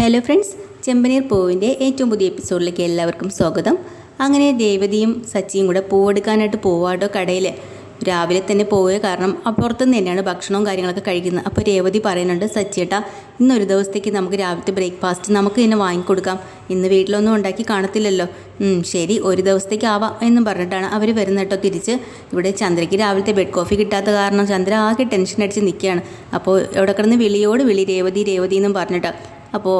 Hello friends ചെമ്പനീർ പൂവിന്റെ ഏറ്റവും പുതിയ എപ്പിസോഡിലേക്ക് എല്ലാവർക്കും സ്വാഗതം. അങ്ങനെ രേവതിയും സച്ചിയും കൂടെ പൂവെടുക്കാനായിട്ട് പോവാട്ടോ കടയിൽ രാവിലെ തന്നെ പോയ കാരണം അപ്പുറത്തുനിന്ന് തന്നെയാണ് ഭക്ഷണവും കാര്യങ്ങളൊക്കെ കഴിക്കുന്നത്. അപ്പോൾ രേവതി പറയുന്നുണ്ട് സച്ചിയേട്ടാ ഇന്നൊരു ദിവസത്തേക്ക് നമുക്ക് രാവിലത്തെ ബ്രേക്ക്ഫാസ്റ്റ് നമുക്ക് തന്നെ വാങ്ങിക്കൊടുക്കാം. ഇന്ന് വീട്ടിലൊന്നും ഉണ്ടാക്കി കാണത്തില്ലല്ലോ. ശരി ഒരു ദിവസത്തേക്ക് ആവാം എന്നും പറഞ്ഞിട്ടാണ് അവർ വരുന്ന കേട്ടോ തിരിച്ച്. ഇവിടെ ചന്ദ്രയ്ക്ക് രാവിലത്തെ ബെഡ് കോഫി കിട്ടാത്ത കാരണം ചന്ദ്ര ആകെ ടെൻഷൻ അടിച്ച് നിൽക്കുകയാണ്. അപ്പോൾ എവിടെ കിടന്ന് വിളിയോട് വിളി രേവതി രേവതി എന്നും പറഞ്ഞിട്ട്. അപ്പോൾ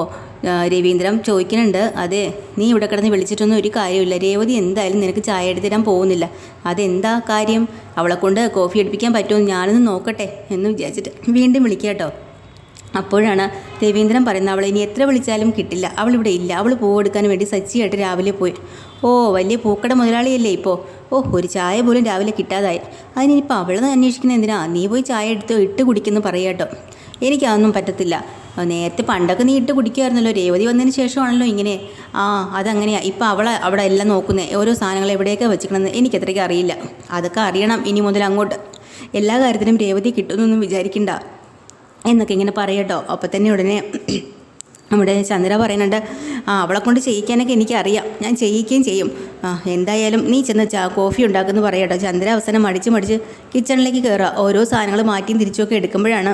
രവീന്ദ്രൻ ചോദിക്കുന്നുണ്ട് അതെ നീ ഇവിടെ കിടന്ന് വിളിച്ചിട്ടൊന്നും ഒരു കാര്യമില്ല രേവതി എന്തായാലും നിനക്ക് ചായ എടുത്ത് തരാൻ പോകുന്നില്ല. അതെന്താ കാര്യം? അവളെ കൊണ്ട് കോഫി എടുപ്പിക്കാൻ പറ്റുമോ? ഞാനൊന്ന് നോക്കട്ടെ എന്ന് വിചാരിച്ചിട്ട് വീണ്ടും വിളിക്കുക കേട്ടോ. അപ്പോഴാണ് രവീന്ദ്രൻ പറയുന്നത് അവളെ ഇനി എത്ര വിളിച്ചാലും കിട്ടില്ല. അവൾ ഇവിടെ ഇല്ല. അവൾ പൂവെടുക്കാൻ വേണ്ടി സച്ചിയായിട്ട് രാവിലെ പോയി. ഓ വലിയ പൂക്കട മുതലാളിയല്ലേ ഇപ്പോൾ ഓ ഒരു ചായ പോലും രാവിലെ കിട്ടാതായി. അതിനിപ്പോൾ അവളെ അന്വേഷിക്കുന്നത് എന്തിനാ? നീ പോയി ചായ എടുത്ത്? ഇട്ട് കുടിക്കുന്നു പറയാട്ടോ എനിക്കതൊന്നും പറ്റത്തില്ല. നേരത്തെ പണ്ടൊക്കെ നീ ഇട്ട് കുടിക്കുമായിരുന്നല്ലോ രേവതി വന്നതിന് ശേഷമാണല്ലോ ഇങ്ങനെ. ആ അതങ്ങനെയാണ് ഇപ്പം അവളെ അവിടെ എല്ലാം നോക്കുന്നത് ഓരോ സാധനങ്ങൾ എവിടെയൊക്കെ വെച്ചിക്കണമെന്ന് എനിക്കത്രയ്ക്ക് അറിയില്ല. അതൊക്കെ അറിയണം. ഇനി മുതൽ അങ്ങോട്ട് എല്ലാ കാര്യത്തിനും രേവതി കിട്ടുമെന്നൊന്നും വിചാരിക്കണ്ട എന്നൊക്കെ ഇങ്ങനെ പറയട്ടോ അപ്പം തന്നെ ഉടനെ നമ്മുടെ ചന്ദ്ര പറയുന്നുണ്ട് ആ അവളെ കൊണ്ട് ചെയ്യിക്കാനൊക്കെ എനിക്കറിയാം. ഞാൻ ചെയ്യിക്കുകയും ചെയ്യും. ആ എന്തായാലും നീ ചെന്ന് ചാ കോഫി ഉണ്ടാക്കുമെന്ന് പറയട്ടോ ചന്ദ്ര അവസാനം മടിച്ച് മടിച്ച് കിച്ചണിലേക്ക് കയറുക ഓരോ സാധനങ്ങൾ മാറ്റിയും തിരിച്ചുമൊക്കെ എടുക്കുമ്പോഴാണ്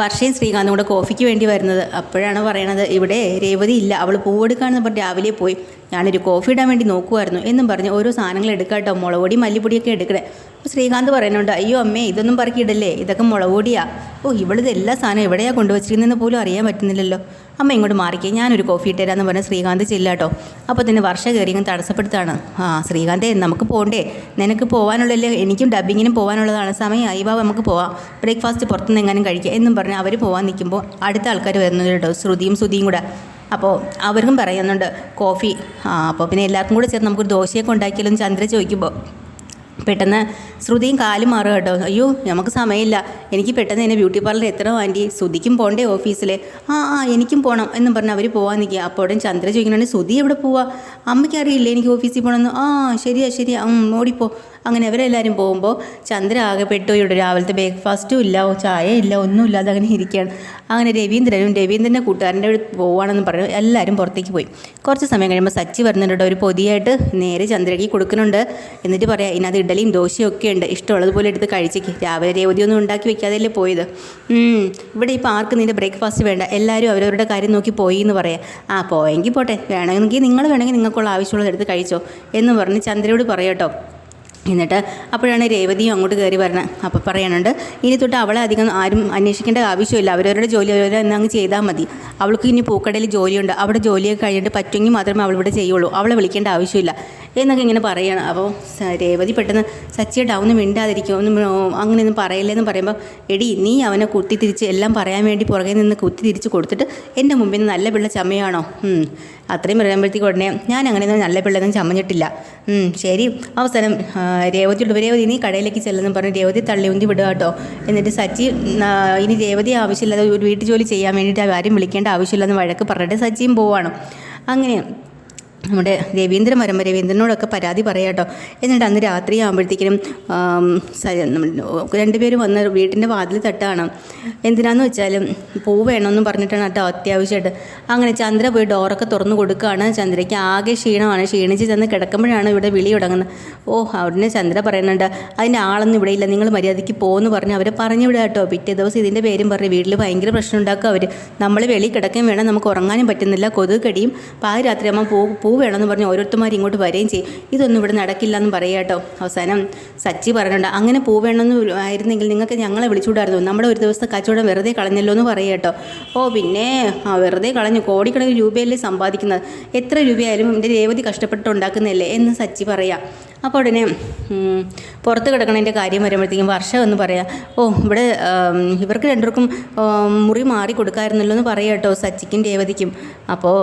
വർഷയും ശ്രീകാന്തും കൂടെ കോഫിക്ക് വേണ്ടി വരുന്നത്. അപ്പോഴാണ് പറയണത് ഇവിടെ രേവതി ഇല്ല. അവൾ പൂവെടുക്കാണെന്ന് പറഞ്ഞ് രാവിലെ പോയി. ഞാനൊരു കോഫി ഇടാൻ വേണ്ടി നോക്കുമായിരുന്നു എന്നും പറഞ്ഞ് ഓരോ സാധനങ്ങൾ എടുക്കാട്ടോ മുളക് പൊടി മല്ലിപ്പൊടിയൊക്കെ എടുക്കണേ. അപ്പോൾ ശ്രീകാന്ത് പറയുന്നുണ്ട് അയ്യോ അമ്മേ ഇതൊന്നും പറക്കിയിടല്ലേ? ഇതൊക്കെ മുളക് പൊടിയാ ഓ ഇവളിത് എല്ലാ സാധനം എവിടെയാണ് കൊണ്ടുവച്ചിരുന്നതെന്ന് പോലും അറിയാൻ പറ്റുന്നില്ലല്ലോ. അമ്മ ഇങ്ങോട്ട് മാറിക്കേ. ഞാനൊരു കോഫി ഇട്ടുതരാമെന്ന് പറഞ്ഞാൽ ശ്രീകാന്ത് ചെല്ലാട്ടോ. അപ്പോൾ തന്നെ വർഷ ഇങ്ങനെ തടസ്സപ്പെടുത്താണ്. ആ ശ്രീകാന്തേ നമുക്ക് പോകണ്ടേ നിനക്ക് പോകാനുള്ളല്ലേ എനിക്കും ഡബിങ്ങിനും പോകാനുള്ളതാണ് സമയം വാ നമുക്ക് പോവാം. ബ്രേക്ക്ഫാസ്റ്റ് പുറത്തുനിന്ന് എങ്ങാനും കഴിക്കുക എന്നും പറഞ്ഞ് അവർ പോകാൻ നിൽക്കുമ്പോൾ അടുത്ത ആൾക്കാർ വരുന്നുണ്ട് കേട്ടോ. ശ്രുതിയും ശ്രുതിയും കൂടെ. അപ്പോൾ അവർക്കും പറയുന്നുണ്ട് കോഫി ആ അപ്പോൾ പിന്നെ എല്ലാവർക്കും കൂടെ ചേർന്ന് നമുക്കൊരു ദോശയൊക്കെ ഉണ്ടാക്കിയാലും ചന്ദ്ര ചോദിക്കുമ്പോൾ പെട്ടെന്ന് ശ്രുതിയും കാലും മാറുക കേട്ടോ. അയ്യോ നമുക്ക് സമയമില്ല. എനിക്ക് പെട്ടെന്ന് എന്നെ ബ്യൂട്ടി പാർലർ എത്ര ആന്റി? ശ്രുതിക്കും പോകണ്ടേ ഓഫീസിൽ. ആ ആ എനിക്കും പോകണം എന്നും പറഞ്ഞ് അവർ പോകാൻ നിൽക്കുക. അപ്പോൾ ഉടൻ ചന്ദ്ര ചോദിക്കുന്നുണ്ട് ശ്രുതി എവിടെ പോവാ? അമ്മയ്ക്ക് അറിയില്ല എനിക്ക് ഓഫീസിൽ പോകണമെന്ന്? ആ ശരിയാ ശരിയാ. ഓടിപ്പോ. അങ്ങനെ അവരെല്ലാവരും പോകുമ്പോൾ ചന്ദ്ര ആകെ ഇവിടെ രാവിലത്തെ ബ്രേക്ക്ഫാസ്റ്റും ഇല്ല ചായ ഇല്ല ഒന്നുമില്ലാതെ അങ്ങനെ ഇരിക്കുകയാണ്. അങ്ങനെ രവീന്ദ്രനും രവീന്ദ്രന്റെ കൂട്ടുകാരന്റെ അടുത്ത് പോവാണെന്ന് പറഞ്ഞു. എല്ലാവരും പുറത്തേക്ക് പോയി. കുറച്ച് സമയം കഴിയുമ്പോൾ സച്ചി വരുന്നുണ്ട് ഒരു പൊതിയായിട്ട് നേരെ ചന്ദ്രയ്ക്ക് കൊടുക്കുന്നുണ്ട്. എന്നിട്ട് പറയാം ഇതിനകത്ത് ഇഡലിയും ദോശയും ഒക്കെ ഉണ്ട്. ഇഷ്ടമുള്ളതുപോലെ എടുത്ത് കഴിച്ചേക്ക്. രാവിലെ രേവതിയൊന്നും ഉണ്ടാക്കി വെക്കാതെയല്ലേ പോയത്? ഇവിടെ ഇപ്പോൾ ആർക്കും നിന്റെ ബ്രേക്ക്ഫാസ്റ്റ് വേണ്ട. എല്ലാവരും അവരവരുടെ കാര്യം നോക്കി പോയി എന്ന് പറയാം. ആ പോയെങ്കിൽ പോട്ടെ. വേണമെങ്കിൽ നിങ്ങൾ വേണമെങ്കിൽ നിങ്ങൾക്കുള്ള ആവശ്യമുള്ളത് എടുത്ത് കഴിച്ചോ. എന്ന് പറഞ്ഞ് ചന്ദ്രയോട് പറയാട്ടോ. എന്നിട്ട് അപ്പോഴാണ് രേവതിയും അങ്ങോട്ട് കയറി വരണത് അപ്പോൾ പറയാനുണ്ട് ഇനി തൊട്ട് അവളെ അധികം ആരും അന്വേഷിക്കേണ്ട ആവശ്യമില്ല. അവരവരുടെ ജോലി അവരെ അങ്ങ് ചെയ്താൽ മതി. അവൾക്ക് ഇനി പൂക്കടയിൽ ജോലിയുണ്ട്. അവിടെ ജോലിയൊക്കെ കഴിഞ്ഞിട്ട് പറ്റുമെങ്കിൽ മാത്രമേ അവളിവിടെ ചെയ്യുള്ളൂ. അവളെ വിളിക്കേണ്ട ആവശ്യമില്ല. എന്നൊക്കെ ഇങ്ങനെ പറയണം. അപ്പോൾ രേവതി പെട്ടെന്ന് സച്ചിയേട്ടാ ഒന്ന് മിണ്ടാതിരിക്കും. ഒന്നും അങ്ങനെയൊന്നും പറയില്ലെന്ന് പറയുമ്പോൾ എടി നീ അവനെ കുത്തി തിരിച്ച് എല്ലാം പറയാൻ വേണ്ടി പുറകെ നിന്ന് കുത്തി തിരിച്ച് കൊടുത്തിട്ട് എന്റെ മുമ്പിൽ നിന്ന് നല്ല പിള്ള ചമ്മയാണോ. അത്രയും പറയുമ്പോഴത്തേക്ക് ഉടനെ ഞാൻ അങ്ങനെയൊന്നും നല്ല പിള്ളൊന്നും ചമ്മഞ്ഞിട്ടില്ല. ശരി. അവസാനം രേവതിയോട് രേവതി നീ കടയിലേക്ക് ചെല്ലെന്ന് പറഞ്ഞ് രേവതി തള്ളി ഉന്തി വിടുക കേട്ടോ. എന്നിട്ട് സച്ചി ഇനി രേവതി ആവശ്യമില്ലാതെ ഒരു വീട്ടു ജോലി ചെയ്യാൻ വേണ്ടിയിട്ട് ആരും വിളിക്കേണ്ട ആവശ്യമില്ലെന്ന് വഴക്ക് പറഞ്ഞിട്ട് സച്ചിയും പോവാണ്. അങ്ങനെ നമ്മുടെ രവീന്ദ്രൻ വരുമ്പോൾ രവീന്ദ്രനോടൊക്കെ പരാതി പറയാട്ടോ എന്നിട്ട് അന്ന് രാത്രി ആകുമ്പോഴത്തേക്കിനും രണ്ടുപേരും വന്ന് വീട്ടിന്റെ വാതിൽ തട്ടാണ്. എന്തിനാന്ന് വെച്ചാൽ പൂ വേണമെന്നും പറഞ്ഞിട്ടാണ് കേട്ടോ അത്യാവശ്യമായിട്ട്. അങ്ങനെ ചന്ദ്ര പോയി ഡോറൊക്കെ തുറന്നു കൊടുക്കുകയാണ്. ചന്ദ്രയ്ക്ക് ആകെ ക്ഷീണമാണ്. ക്ഷീണിച്ച് ചെന്ന് കിടക്കുമ്പോഴാണ് ഇവിടെ വിളി തുടങ്ങുന്നത്. ഓ അവിടുന്ന് ചന്ദ്ര പറയുന്നുണ്ട് അതിന്റെ ആളൊന്നും ഇവിടെ ഇല്ല. നിങ്ങൾ മര്യാദയ്ക്ക് പോകുമെന്ന് പറഞ്ഞ് അവരെ പറഞ്ഞു വിടുക കേട്ടോ. പിറ്റേ ദിവസം ഇതിന്റെ പേരും പറഞ്ഞ് വീട്ടിൽ ഭയങ്കര പ്രശ്നം ഉണ്ടാക്കും അവർ നമ്മൾ വെളി കിടക്കുകയും വേണം. നമുക്ക് ഉറങ്ങാനും പറ്റുന്നില്ല. കൊതുക് കടിയും പാതിരാത്രി അമ്മ പൂ പൂ വേണമെന്ന് പറഞ്ഞ് ഓരോരുത്തന്മാർ ഇങ്ങോട്ട് വരികയും ചെയ്യും. ഇതൊന്നും ഇവിടെ നടക്കില്ല എന്ന് പറയുക കേട്ടോ. അവസാനം സച്ചി പറഞ്ഞിട്ടുണ്ട് അങ്ങനെ പൂ വേണമെന്ന് ആയിരുന്നെങ്കിൽ നിങ്ങൾക്ക് ഞങ്ങളെ വിളിച്ചുകൂടായിരുന്നു. നമ്മുടെ ഒരു ദിവസത്തെ കച്ചവടം വെറുതെ കളഞ്ഞല്ലോ എന്ന് പറയുക കേട്ടോ. ഓ പിന്നെ ആ വെറുതെ കളഞ്ഞു. കോടിക്കണക്കിന് രൂപയല്ലേ സമ്പാദിക്കുന്നത്. എത്ര രൂപയായാലും എന്റെ രേവതി കഷ്ടപ്പെട്ടുണ്ടാക്കുന്നതല്ലേ എന്ന് സച്ചി പറയാം. അപ്പോൾ ഉടനെ പുറത്ത് കിടക്കണതിന്റെ കാര്യം വരുമ്പോഴത്തേക്കും വർഷം എന്ന് പറയാം ഓ ഇവിടെ ഇവർക്ക് രണ്ടുപേർക്കും മുറി മാറി കൊടുക്കാമായിരുന്നല്ലോ എന്ന് പറയാം കേട്ടോ സച്ചിക്കും രേവതിക്കും. അപ്പോൾ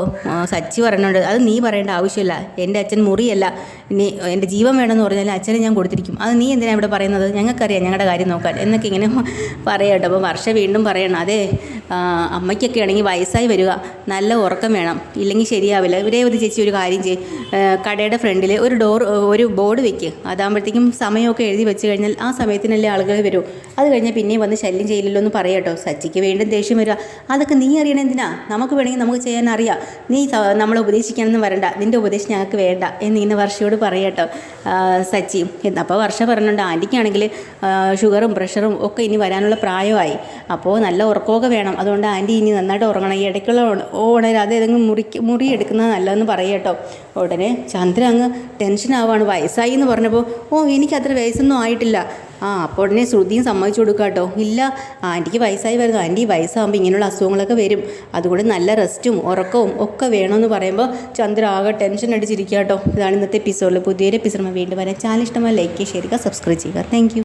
സച്ചി പറയുന്നുണ്ട് അത് നീ പറയേണ്ട ആവശ്യമില്ല. എന്റെ അച്ഛൻ മുറിയല്ല. ഇനി എന്റെ ജീവൻ വേണമെന്ന് പറഞ്ഞാൽ അച്ഛനെ ഞാൻ കൊടുത്തിരിക്കും. അത് നീ എന്തിനാണ് ഇവിടെ പറയുന്നത്? ഞങ്ങൾക്കറിയാം ഞങ്ങളുടെ കാര്യം നോക്കാൻ. എന്നൊക്കെ ഇങ്ങനെ പറയാം കേട്ടോ. അപ്പോൾ വർഷ വീണ്ടും പറയണം അതെ അമ്മയ്ക്കൊക്കെ ആണെങ്കിൽ വയസ്സായി വരിക. നല്ല ഉറക്കം വേണം. ഇല്ലെങ്കിൽ ശരിയാവില്ല. രേവതി ചേച്ചി ഒരു കാര്യം ചെയ്യും. കടയുടെ ഫ്രണ്ടിൽ ഒരു ഡോർ ഒരു ബോർഡ് ബോർഡ് വെക്ക്. അതാകുമ്പോഴത്തേക്കും സമയമൊക്കെ എഴുതി വെച്ച് കഴിഞ്ഞാൽ ആ സമയത്തിനല്ലേ ആളുകൾ വരൂ. അത് കഴിഞ്ഞാൽ പിന്നെയും വന്ന് ശല്യം ചെയ്യില്ലല്ലോ എന്ന് പറയാട്ടോ സച്ചിക്ക് വീണ്ടും ദേഷ്യം വരിക. അതൊക്കെ നീ അറിയണം എന്തിനാ? നമുക്ക് വേണമെങ്കിൽ നമുക്ക് ചെയ്യാൻ അറിയാം. നീ നമ്മളെ ഉപദേശിക്കാനൊന്നും വരണ്ട. നിന്റെ ഉപദേശം ഞങ്ങൾക്ക് വേണ്ട എന്നിങ്ങനെ വർഷയോട് പറയാട്ടോ സച്ചി. അപ്പോൾ വർഷ പറഞ്ഞുണ്ട് ആന്റിക്കാണെങ്കിൽ ഷുഗറും പ്രഷറും ഒക്കെ ഇനി വരാനുള്ള പ്രായമായി. അപ്പോൾ നല്ല ഉറക്കമൊക്കെ വേണം. അതുകൊണ്ട് ആന്റി ഇനി നന്നായിട്ട് ഉറങ്ങണം. ഈ ഇടയ്ക്കുള്ള ഉണരാതെ ഏതെങ്കിലും മുറി മുറി എടുക്കുന്നത് നല്ലതെന്ന് പറയട്ടോ ഉടനെ ചന്ദ്ര അങ്ങ് ടെൻഷൻ ആവാണ് വയസ്സായി എന്ന് പറഞ്ഞപ്പോൾ ഓ എനിക്ക് അത്ര വയസ്സൊന്നും ആയിട്ടില്ല. ആ അപ്പോൾ ഉടനെ ശ്രുതിയും സമ്മതിച്ചു കൊടുക്കുക കേട്ടോ. ഇല്ല. ആന്റിക്ക് വയസ്സായി വരുന്നു. ആന്റി വയസ്സാകുമ്പോൾ ഇങ്ങനെയുള്ള അസുഖങ്ങളൊക്കെ വരും. അതുകൊണ്ട് നല്ല റെസ്റ്റും ഉറക്കവും ഒക്കെ വേണമെന്ന് പറയുമ്പോൾ ചന്ദ്ര ആകെ ടെൻഷൻ അടിച്ചിരിക്കുക കേട്ടോ. ഇതാണ് ഇന്നത്തെ എപ്പിസോഡിൽ പുതിയൊരു എപ്പിസോഡ്. വീണ്ടും വരാൻ ചാനൽ ഇഷ്ടമായി ലൈക്ക് ചെയ്യുക സബ്സ്ക്രൈബ് ചെയ്യുക. താങ്ക്